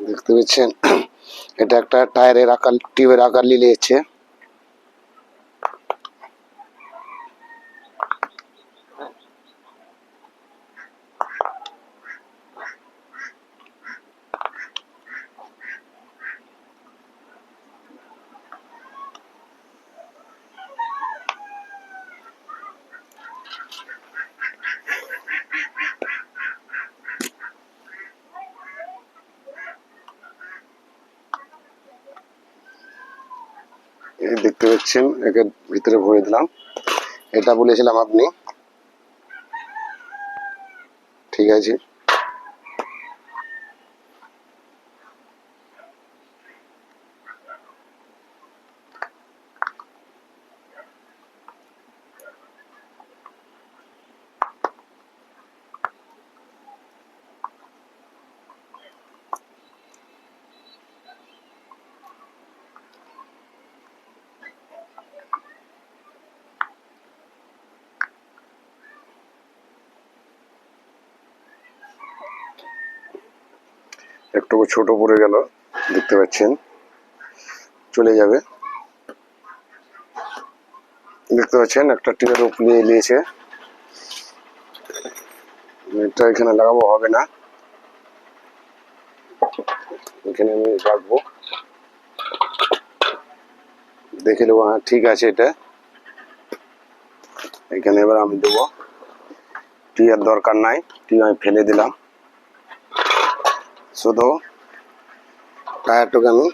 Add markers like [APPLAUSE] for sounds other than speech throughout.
দেখতে পাচ্ছেন [CLEARS THROAT] এটা একটা টায়ারের আকার টিউবের আকার লিলিয়েছে দেখতে পাচ্ছেন একে ভিতরে ভরে দিলাম। এটা বলেছিলাম আপনি। ঠিক আছে। একটু ছোট পড়ে গেল, দেখতে পাচ্ছেন। চলে যাবে। দেখতে পাচ্ছেন, একটা টিনের রূপ নিয়ে নিয়েছে। এটা এখানে লাগাবো, হবে না। এখানে আমি রাখব। দেখে নেব হ্যাঁ ঠিক আছে এটা। এখানে এবার আমি দেবো। টি আর দরকার নাই, টি আমি ফেলে দিলাম। শুধু টায়ারটাকে আমি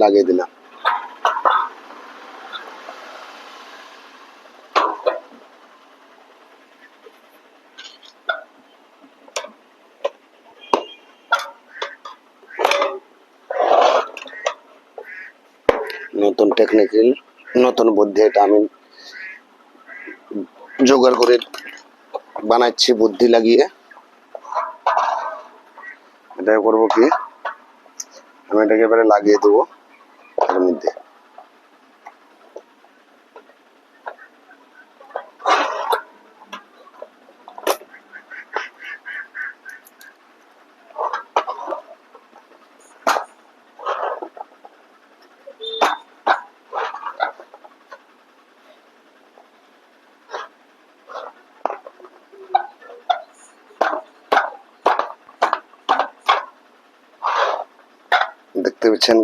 লাগিয়ে দিলাম। নতুন টেকনিক্যাল নতুন বুদ্ধি, এটা আমি জোগাড় করে বানাচ্ছি বুদ্ধি লাগিয়ে। এটা করব কি? আমি এটাকে এবারে লাগিয়ে দেবো। এর মধ্যে। দেখতে পাচ্ছেন